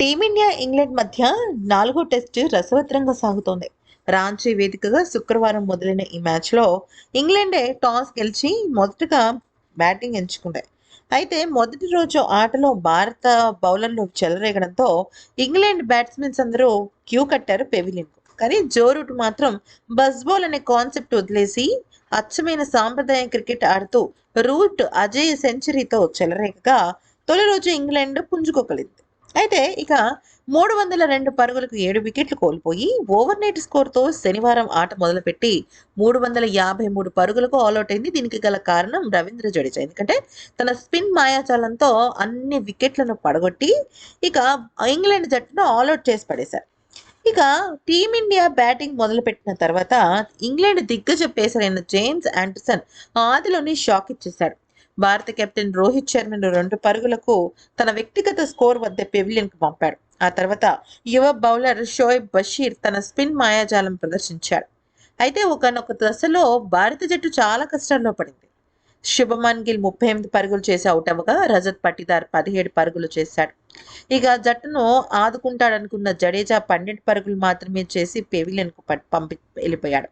Team India England మధ్య నాలుగో test రసవత్రంగా సాగుతోంది. రాంచీ వేదికగా శుక్రవారం మొదలైన ఈ మ్యాచ్లో ఇంగ్లాండే టాస్ గెలిచి మొదటగా బ్యాటింగ్ ఎంచుకుంది. అయితే మొదటి రోజు ఆటలో భారత బౌలర్లు చెలరేగడంతో ఇంగ్లాండ్ బ్యాట్స్మెన్స్ అందరూ క్యూ కట్టారు పెవిలిన్ కానీ జో రూట్ మాత్రం బస్బాల్ అనే కాన్సెప్ట్ వదిలేసి అచ్చమైన సాంప్రదాయ క్రికెట్ ఆడుతూ రూట్ అజయ్ సెంచరీతో చెలరేగగా తొలి రోజు ఇంగ్లాండ్ పుంజుకోగలింది. అయితే ఇక మూడు వందల రెండు పరుగులకు ఏడు వికెట్లు కోల్పోయి ఓవర్ నైట్ స్కోర్తో శనివారం ఆట మొదలుపెట్టి మూడు వందల యాభై మూడు పరుగులకు ఆల్అౌట్ అయింది. దీనికి గల కారణం రవీంద్ర జడేజా. ఎందుకంటే తన స్పిన్ మాయాచాలంతో అన్ని వికెట్లను పడగొట్టి ఇక ఇంగ్లాండ్ జట్టును ఆల్అౌట్ చేసి పడేశారు. ఇక టీమిండియా బ్యాటింగ్ మొదలుపెట్టిన తర్వాత ఇంగ్లాండ్ దిగ్గజ పేసరైన జేమ్స్ ఆండర్సన్ ఆదిలోని షాక్ ఇచ్చేశాడు. భారత కెప్టెన్ రోహిత్ శర్మను రెండు పరుగులకు తన వ్యక్తిగత స్కోర్ వద్ద పెవిలియన్కు పంపాడు. ఆ తర్వాత యువ బౌలర్ షోయబ్ బషీర్ తన స్పిన్ మాయాజాలం ప్రదర్శించాడు. అయితే ఒకనొక దశలో భారత జట్టు చాలా కష్టాల్లో పడింది. శుభమన్ గిల్ ముప్పై ఎనిమిది పరుగులు చేసి అవుట్ అవ్వగా రజత్ పట్టిదార్ పదిహేడు పరుగులు చేశాడు. ఇక జట్టును ఆదుకుంటాడనుకున్న జడేజా పన్నెండు పరుగులు మాత్రమే చేసి పెవిలియన్కు పంపి వెళ్ళిపోయాడు.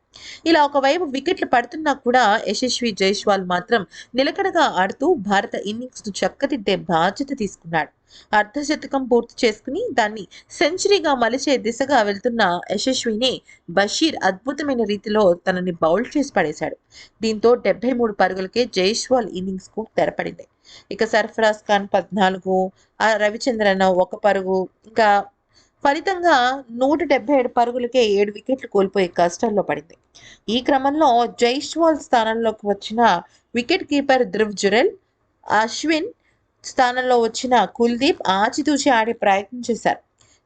ఇలా ఒకవైపు వికెట్లు పడుతున్నా కూడా యశస్వి జైస్వాల్ మాత్రం నిలకడగా ఆడుతూ భారత ఇన్నింగ్స్ను చక్కదిద్దే బాధ్యత తీసుకున్నాడు. అర్ధశతకం పూర్తి చేసుకుని దాన్ని సెంచరీగా మలిచే దిశగా వెళ్తున్న యశస్విని బషీర్ అద్భుతమైన రీతిలో తనని బౌల్ చేసి పడేశాడు. దీంతో డెబ్బై మూడు పరుగులకే జైస్వాల్ ఇన్నింగ్స్కు తెరపడింది. ఇక సర్ఫరాజ్ ఖాన్ పద్నాలుగు రవిచంద్రన్ ఒక పరుగు ఇంకా ఫలితంగా నూట డెబ్బై ఏడు పరుగులకే ఏడు వికెట్లు కోల్పోయి కష్టాల్లో పడింది. ఈ క్రమంలో జైష్వాల్ స్థానంలోకి వచ్చిన వికెట్ కీపర్ ధ్రువ్ జురెల్ అశ్విన్ స్థానంలో వచ్చిన కుల్దీప్ ఆచితూచి ఆడే ప్రయత్నం చేశారు.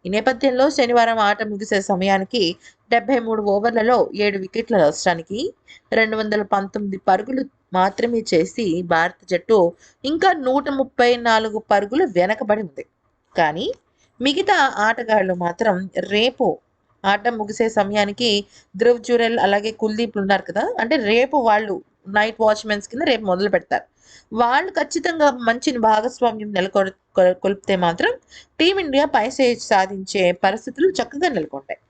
ఈ నేపథ్యంలో శనివారం ఆట ముగిసే సమయానికి డెబ్బై మూడు ఓవర్లలో ఏడు వికెట్ల నష్టానికి రెండు వందల పంతొమ్మిది పరుగులు మాత్రమే చేసి భారత జట్టు ఇంకా నూట ముప్పై నాలుగు పరుగులు వెనకబడి ఉంది. కానీ మిగతా ఆటగాళ్ళు మాత్రం రేపు ఆట ముగిసే సమయానికి ధ్రువ్ జురెల్ అలాగే కుల్దీప్లు ఉన్నారు కదా. అంటే రేపు వాళ్ళు నైట్ వాచ్మెన్స్ కింద రేపు మొదలు పెడతారు. వాళ్ళు ఖచ్చితంగా మంచి భాగస్వామ్యం నెలకొల్పితే మాత్రం టీమిండియా పై సాధించే పరిస్థితులు చక్కగా నెలకొంటాయి.